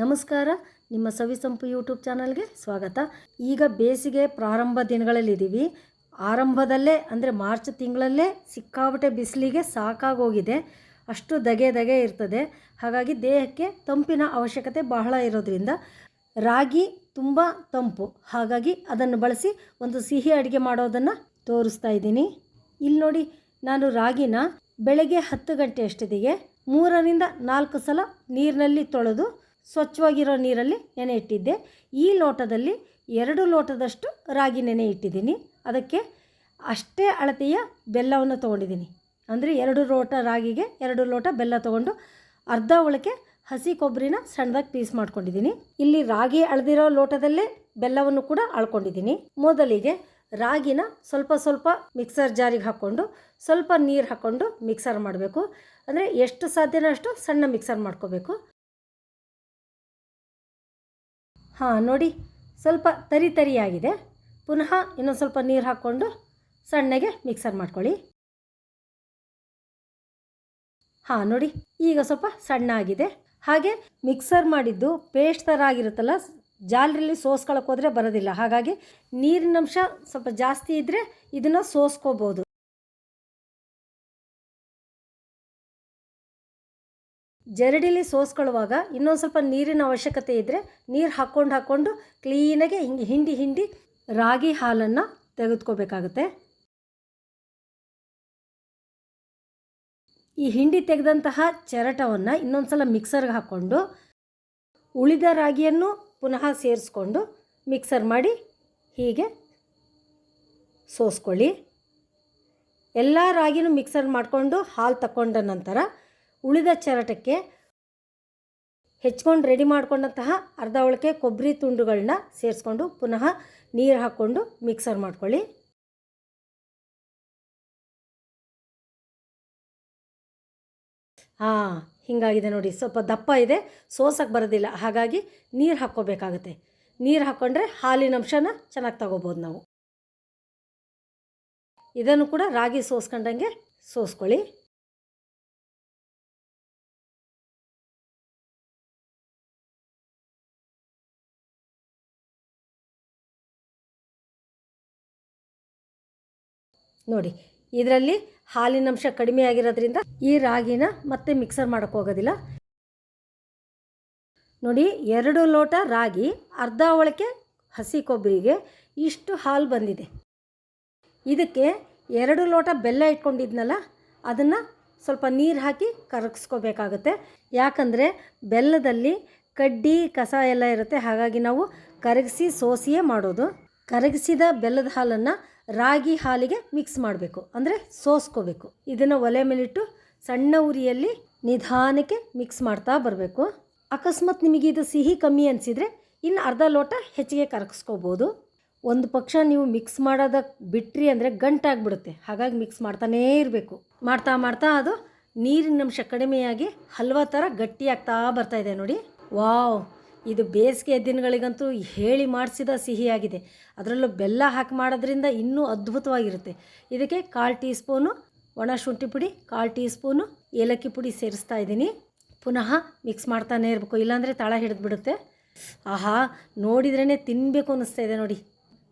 ನಮಸ್ಕಾರ. ನಿಮ್ಮ ಸವಿಸಂಪು ಯೂಟ್ಯೂಬ್ ಚಾನಲ್ಗೆ ಸ್ವಾಗತ. ಈಗ ಬೇಸಿಗೆ ಪ್ರಾರಂಭ ದಿನಗಳಲ್ಲಿದ್ದೀವಿ. ಆರಂಭದಲ್ಲೇ, ಅಂದರೆ ಮಾರ್ಚ್ ತಿಂಗಳಲ್ಲೇ ಸಿಕ್ಕಾಪಟ್ಟೆ ಬಿಸಿಲಿಗೆ ಸಾಕಾಗೋಗಿದೆ. ಅಷ್ಟು ದಗೆ ದಗೆ ಇರ್ತದೆ. ಹಾಗಾಗಿ ದೇಹಕ್ಕೆ ತಂಪಿನ ಅವಶ್ಯಕತೆ ಬಹಳ ಇರೋದ್ರಿಂದ ರಾಗಿ ತುಂಬ ತಂಪು. ಹಾಗಾಗಿ ಅದನ್ನು ಬಳಸಿ ಒಂದು ಸಿಹಿ ಅಡುಗೆ ಮಾಡೋದನ್ನು ತೋರಿಸ್ತಾ ಇದ್ದೀನಿ. ಇಲ್ಲಿ ನೋಡಿ, ನಾನು ರಾಗಿನ ಬೆಳಗ್ಗೆ ಹತ್ತು ಗಂಟೆ ಅಷ್ಟೊತ್ತಿಗೆ ಮೂರರಿಂದ ನಾಲ್ಕು ಸಲ ನೀರಿನಲ್ಲಿ ತೊಳೆದು ಸ್ವಚ್ಛವಾಗಿರೋ ನೀರಲ್ಲಿ ನೆನೆ ಇಟ್ಟಿದ್ದೆ. ಈ ಲೋಟದಲ್ಲಿ ಎರಡು ಲೋಟದಷ್ಟು ರಾಗಿ ನೆನೆ ಇಟ್ಟಿದ್ದೀನಿ. ಅದಕ್ಕೆ ಅಷ್ಟೇ ಅಳತೆಯ ಬೆಲ್ಲವನ್ನು ತೊಗೊಂಡಿದ್ದೀನಿ. ಅಂದರೆ ಎರಡು ಲೋಟ ರಾಗಿಗೆ ಎರಡು ಲೋಟ ಬೆಲ್ಲ ತೊಗೊಂಡು ಅರ್ಧ ಒಳಕ್ಕೆ ಹಸಿ ಕೊಬ್ಬರಿನ ಸಣ್ಣದಾಗಿ ಪೀಸ್ ಮಾಡ್ಕೊಂಡಿದ್ದೀನಿ. ಇಲ್ಲಿ ರಾಗಿ ಅಳದಿರೋ ಲೋಟದಲ್ಲೇ ಬೆಲ್ಲವನ್ನು ಕೂಡ ಅಳ್ಕೊಂಡಿದ್ದೀನಿ. ಮೊದಲಿಗೆ ರಾಗಿನ ಸ್ವಲ್ಪ ಸ್ವಲ್ಪ ಮಿಕ್ಸರ್ ಜಾರಿಗೆ ಹಾಕ್ಕೊಂಡು ಸ್ವಲ್ಪ ನೀರು ಹಾಕ್ಕೊಂಡು ಮಿಕ್ಸರ್ ಮಾಡಬೇಕು. ಅಂದರೆ ಎಷ್ಟು ಸಾಧ್ಯನೋ ಅಷ್ಟು ಸಣ್ಣ ಮಿಕ್ಸರ್ ಮಾಡ್ಕೋಬೇಕು. ಹಾಂ, ನೋಡಿ, ಸ್ವಲ್ಪ ತರಿ ತರಿಯಾಗಿದೆ. ಪುನಃ ಇನ್ನೊಂದು ಸ್ವಲ್ಪ ನೀರು ಹಾಕ್ಕೊಂಡು ಸಣ್ಣಗೆ ಮಿಕ್ಸರ್ ಮಾಡ್ಕೊಳ್ಳಿ. ಹಾಂ, ನೋಡಿ, ಈಗ ಸ್ವಲ್ಪ ಸಣ್ಣ ಆಗಿದೆ. ಹಾಗೆ ಮಿಕ್ಸರ್ ಮಾಡಿದ್ದು ಪೇಸ್ಟ್ ಥರ ಆಗಿರುತ್ತಲ್ಲ, ಜಾಲರಲ್ಲಿ ಸೋಸ್ಕೊಳಕ್ಕೆ ಹೋದರೆ ಬರೋದಿಲ್ಲ. ಹಾಗಾಗಿ ನೀರಿನಂಶ ಸ್ವಲ್ಪ ಜಾಸ್ತಿ ಇದ್ದರೆ ಇದನ್ನು ಸೋಸ್ಕೋಬೋದು. ಜರಡಿಲಿ ಸೋಸ್ಕೊಳ್ಳುವಾಗ ಇನ್ನೊಂದು ಸ್ವಲ್ಪ ನೀರಿನ ಅವಶ್ಯಕತೆ ಇದ್ದರೆ ನೀರು ಹಾಕ್ಕೊಂಡು ಹಾಕ್ಕೊಂಡು ಕ್ಲೀನಾಗಿ ಹಿಂಗೆ ಹಿಂಡಿ ಹಿಂಡಿ ರಾಗಿ ಹಾಲನ್ನು ತೆಗೆದುಕೋಬೇಕಾಗುತ್ತೆ. ಈ ಹಿಂಡಿ ತೆಗೆದಂತಹ ಚರಟವನ್ನು ಇನ್ನೊಂದು ಸಲ ಮಿಕ್ಸರ್ಗೆ ಹಾಕ್ಕೊಂಡು ಉಳಿದ ರಾಗಿಯನ್ನು ಪುನಃ ಸೇರಿಸ್ಕೊಂಡು ಮಿಕ್ಸರ್ ಮಾಡಿ ಹೀಗೆ ಸೋಸ್ಕೊಳ್ಳಿ. ಎಲ್ಲ ರಾಗಿನೂ ಮಿಕ್ಸರ್ ಮಾಡಿಕೊಂಡು ಹಾಲು ತಗೊಂಡ ನಂತರ ಉಳಿದ ಚರಟಕ್ಕೆ ಹೆಚ್ಕೊಂಡು ರೆಡಿ ಮಾಡ್ಕೊಂಡಂತಹ ಅರ್ಧ ಒಳಕೆ ಕೊಬ್ಬರಿ ತುಂಡುಗಳನ್ನ ಸೇರಿಸ್ಕೊಂಡು ಪುನಃ ನೀರು ಹಾಕ್ಕೊಂಡು ಮಿಕ್ಸರ್ ಮಾಡ್ಕೊಳ್ಳಿ. ಹಾಂ ಹೀಗಾಗಿದೆ ನೋಡಿ. ಸ್ವಲ್ಪ ದಪ್ಪ ಇದೆ ಸೋಸಕ್ಕೆ ಬರೋದಿಲ್ಲ. ಹಾಗಾಗಿ ನೀರು ಹಾಕ್ಕೋಬೇಕಾಗುತ್ತೆ. ನೀರು ಹಾಕ್ಕೊಂಡ್ರೆ ಹಾಲಿನ ಅಂಶನ ಚೆನ್ನಾಗಿ ತಗೋಬೋದು ನಾವು. ಇದನ್ನು ಕೂಡ ರಾಗಿ ಸೋಸ್ಕೊಂಡಂಗೆ ಸೋಸ್ಕೊಳ್ಳಿ. ನೋಡಿ, ಇದರಲ್ಲಿ ಹಾಲಿನಂಶ ಕಡಿಮೆ ಆಗಿರೋದ್ರಿಂದ ಈ ರಾಗಿನ ಮತ್ತೆ ಮಿಕ್ಸರ್ ಮಾಡೋಕ್ಕೆ ಹೋಗೋದಿಲ್ಲ. ನೋಡಿ, ಎರಡು ಲೋಟ ರಾಗಿ ಅರ್ಧ ಒಳಕೆ ಹಸಿ ಕೊಬ್ಬರಿಗೆ ಇಷ್ಟು ಹಾಲು ಬಂದಿದೆ. ಇದಕ್ಕೆ ಎರಡು ಲೋಟ ಬೆಲ್ಲ ಇಟ್ಕೊಂಡಿದ್ನಲ್ಲ, ಅದನ್ನು ಸ್ವಲ್ಪ ನೀರು ಹಾಕಿ ಕರಗಿಸ್ಕೋಬೇಕಾಗುತ್ತೆ. ಯಾಕಂದರೆ ಬೆಲ್ಲದಲ್ಲಿ ಕಡ್ಡಿ, ಕಸ ಎಲ್ಲ ಇರುತ್ತೆ, ಹಾಗಾಗಿ ನಾವು ಕರಗಿಸಿ ಸೋಸಿಯೇ ಮಾಡೋದು. ಕರಗಿಸಿದ ಬೆಲ್ಲದ ಹಾಲನ್ನು ರಾಗಿ ಹಾಲಿಗೆ ಮಿಕ್ಸ್ ಮಾಡಬೇಕು. ಅಂದರೆ ಸೋಸ್ಕೋಬೇಕು. ಇದನ್ನು ಒಲೆ ಮೇಲಿಟ್ಟು ಸಣ್ಣ ಉರಿಯಲ್ಲಿ ನಿಧಾನಕ್ಕೆ ಮಿಕ್ಸ್ ಮಾಡ್ತಾ ಬರಬೇಕು. ಅಕಸ್ಮಾತ್ ನಿಮಗೆ ಇದು ಸಿಹಿ ಕಮ್ಮಿ ಅನಿಸಿದರೆ ಇನ್ನು ಅರ್ಧ ಲೋಟ ಹೆಚ್ಚಿಗೆ ಕರಗಿಸ್ಕೋಬೋದು. ಒಂದು ಪಕ್ಷ ನೀವು ಮಿಕ್ಸ್ ಮಾಡೋದಕ್ಕೆ ಬಿಟ್ರಿ ಅಂದರೆ ಗಂಟಾಗ್ಬಿಡುತ್ತೆ. ಹಾಗಾಗಿ ಮಿಕ್ಸ್ ಮಾಡ್ತಾನೇ ಇರಬೇಕು. ಮಾಡ್ತಾ ಮಾಡ್ತಾ ಅದು ನೀರಿನ ಅಂಶ ಕಡಿಮೆಯಾಗಿ ಹಲ್ವಾ ಥರ ಗಟ್ಟಿಯಾಗ್ತಾ ಬರ್ತಾ ಇದೆ ನೋಡಿ. ವಾವ್! ಇದು ಬೇಸಿಗೆ ದಿನಗಳಿಗಂತೂ ಹೇಳಿ ಮಾಡಿಸಿದ ಸಿಹಿಯಾಗಿದೆ. ಅದರಲ್ಲೂ ಬೆಲ್ಲ ಹಾಕಿ ಮಾಡೋದ್ರಿಂದ ಇನ್ನೂ ಅದ್ಭುತವಾಗಿರುತ್ತೆ. ಇದಕ್ಕೆ ಕಾಲು ಟೀ ಸ್ಪೂನು ಒಣ ಶುಂಠಿ ಪುಡಿ, ಕಾಲು ಟೀ ಸ್ಪೂನು ಏಲಕ್ಕಿ ಪುಡಿ ಸೇರಿಸ್ತಾ ಇದ್ದೀನಿ. ಪುನಃ ಮಿಕ್ಸ್ ಮಾಡ್ತಾನೆ ಇರಬೇಕು, ಇಲ್ಲಾಂದರೆ ತಳ ಹಿಡಿದ್ಬಿಡುತ್ತೆ. ಆಹಾ ನೋಡಿದ್ರೇ ತಿನ್ನಬೇಕು ಅನ್ನಿಸ್ತಾ ಇದೆ ನೋಡಿ.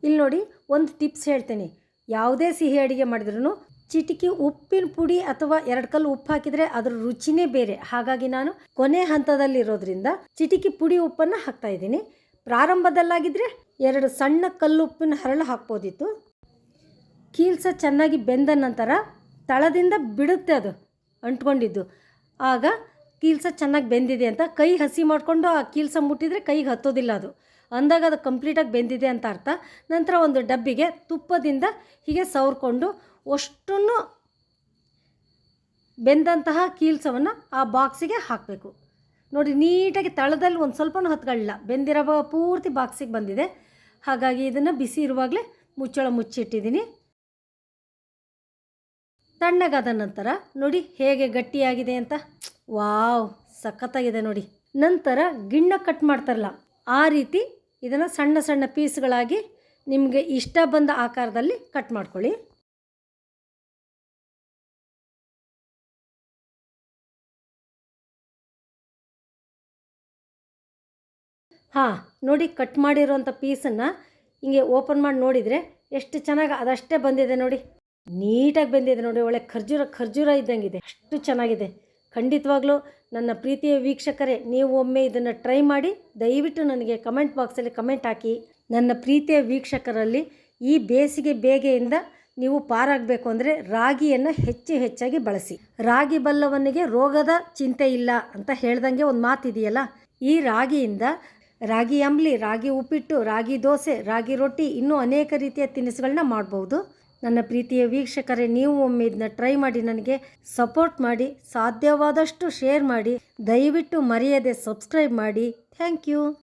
ಇಲ್ಲಿ ನೋಡಿ ಒಂದು ಟಿಪ್ಸ್ ಹೇಳ್ತೇನೆ. ಯಾವುದೇ ಸಿಹಿ ಅಡುಗೆ ಮಾಡಿದ್ರೂ ಚಿಟಿಕಿ ಉಪ್ಪಿನ ಪುಡಿ ಅಥವಾ ಎರಡು ಕಲ್ಲು ಉಪ್ಪು ಹಾಕಿದರೆ ಅದರ ರುಚಿನೇ ಬೇರೆ. ಹಾಗಾಗಿ ನಾನು ಕೊನೆ ಹಂತದಲ್ಲಿರೋದ್ರಿಂದ ಚಿಟಿಕಿ ಪುಡಿ ಉಪ್ಪನ್ನು ಹಾಕ್ತಾ ಇದ್ದೀನಿ. ಪ್ರಾರಂಭದಲ್ಲಾಗಿದ್ದರೆ ಎರಡು ಸಣ್ಣ ಕಲ್ಲು ಉಪ್ಪಿನ ಹರಳು ಹಾಕ್ಬೋದಿತ್ತು. ಕೀಲ್ಸ ಚೆನ್ನಾಗಿ ಬೆಂದ ನಂತರ ತಳದಿಂದ ಬಿಡುತ್ತೆ ಅದು, ಅಂಟ್ಕೊಂಡಿದ್ದು. ಆಗ ಕೀಲ್ಸ ಚೆನ್ನಾಗಿ ಬೆಂದಿದೆ ಅಂತ ಕೈ ಹಸಿ ಮಾಡಿಕೊಂಡು ಆ ಕೀಲ್ಸ ಮುಟ್ಟಿದರೆ ಕೈಗೆ ಹತ್ತೋದಿಲ್ಲ ಅದು. ಅಂದಾಗ ಅದು ಕಂಪ್ಲೀಟಾಗಿ ಬೆಂದಿದೆ ಅಂತ ಅರ್ಥ. ನಂತರ ಒಂದು ಡಬ್ಬಿಗೆ ತುಪ್ಪದಿಂದ ಹೀಗೆ ಸವರ್ಕೊಂಡು ಅಷ್ಟನ್ನು ಬೆಂದಂತಹ ಕೀಲ್ಸವನ್ನು ಆ ಬಾಕ್ಸಿಗೆ ಹಾಕಬೇಕು. ನೋಡಿ, ನೀಟಾಗಿ ತಳದಲ್ಲಿ ಒಂದು ಸ್ವಲ್ಪನೂ ಹತ್ಕೊಳ್ಳಿಲ್ಲ. ಬೆಂದಿರೋ ಪೂರ್ತಿ ಬಾಕ್ಸಿಗೆ ಬಂದಿದೆ. ಹಾಗಾಗಿ ಇದನ್ನು ಬಿಸಿ ಇರುವಾಗಲೇ ಮುಚ್ಚಳ ಮುಚ್ಚಿಟ್ಟಿದ್ದೀನಿ. ತಣ್ಣಗಾದ ನಂತರ ನೋಡಿ ಹೇಗೆ ಗಟ್ಟಿಯಾಗಿದೆ ಅಂತ. ವಾವ್, ಸಖತ್ತಾಗಿದೆ ನೋಡಿ. ನಂತರ ಗಿಣ್ಣ ಕಟ್ ಮಾಡ್ತಾರಲ್ಲ, ಆ ರೀತಿ ಇದನ್ನು ಸಣ್ಣ ಸಣ್ಣ ಪೀಸ್ಗಳಾಗಿ ನಿಮಗೆ ಇಷ್ಟ ಬಂದ ಆಕಾರದಲ್ಲಿ ಕಟ್ ಮಾಡ್ಕೊಳ್ಳಿ. ಹಾಂ, ನೋಡಿ ಕಟ್ ಮಾಡಿರೋಂಥ ಪೀಸನ್ನು ಹಿಂಗೆ ಓಪನ್ ಮಾಡಿ ನೋಡಿದರೆ ಎಷ್ಟು ಚೆನ್ನಾಗಿ ಅದಷ್ಟೇ ಬಂದಿದೆ ನೋಡಿ. ನೀಟಾಗಿ ಬಂದಿದೆ ನೋಡಿ, ಒಳ್ಳೆ ಖರ್ಜೂರ ಖರ್ಜೂರ ಇದ್ದಂಗಿದೆ. ಅಷ್ಟು ಚೆನ್ನಾಗಿದೆ. ಖಂಡಿತವಾಗ್ಲೂ ನನ್ನ ಪ್ರೀತಿಯ ವೀಕ್ಷಕರೇ, ನೀವು ಒಮ್ಮೆ ಇದನ್ನು ಟ್ರೈ ಮಾಡಿ, ದಯವಿಟ್ಟು ನನಗೆ ಕಮೆಂಟ್ ಬಾಕ್ಸಲ್ಲಿ ಕಮೆಂಟ್ ಹಾಕಿ. ನನ್ನ ಪ್ರೀತಿಯ ವೀಕ್ಷಕರಲ್ಲಿ ಈ ಬೇಸಿಗೆ ಬೇಗೆಯಿಂದ ನೀವು ಪಾರಾಗಬೇಕು ಅಂದರೆ ರಾಗಿಯನ್ನು ಹೆಚ್ಚು ಹೆಚ್ಚಾಗಿ ಬಳಸಿ. ರಾಗಿ ಬಲ್ಲವನಿಗೆ ರೋಗದ ಚಿಂತೆ ಇಲ್ಲ ಅಂತ ಹೇಳ್ದಂಗೆ ಒಂದು ಮಾತಿದೆಯಲ್ಲ? ಈ ರಾಗಿಯಿಂದ ರಾಗಿ ಅಂಬ್ಲಿ, ರಾಗಿ ಉಪ್ಪಿಟ್ಟು, ರಾಗಿ ದೋಸೆ, ರಾಗಿ ರೊಟ್ಟಿ ಇನ್ನೂ ಅನೇಕ ರೀತಿಯ ತಿನಿಸುಗಳನ್ನ ಮಾಡ್ಬೋದು. ನನ್ನ ಪ್ರೀತಿಯ ವೀಕ್ಷಕರೇ, ನೀವು ಒಮ್ಮೆ ಇದನ್ನ ಟ್ರೈ ಮಾಡಿ, ನನಗೆ ಸಪೋರ್ಟ್ ಮಾಡಿ, ಸಾಧ್ಯವಾದಷ್ಟು ಶೇರ್ ಮಾಡಿ, ದಯವಿಟ್ಟು ಮರೆಯದೆ ಸಬ್ಸ್ಕ್ರೈಬ್ ಮಾಡಿ. Thank you.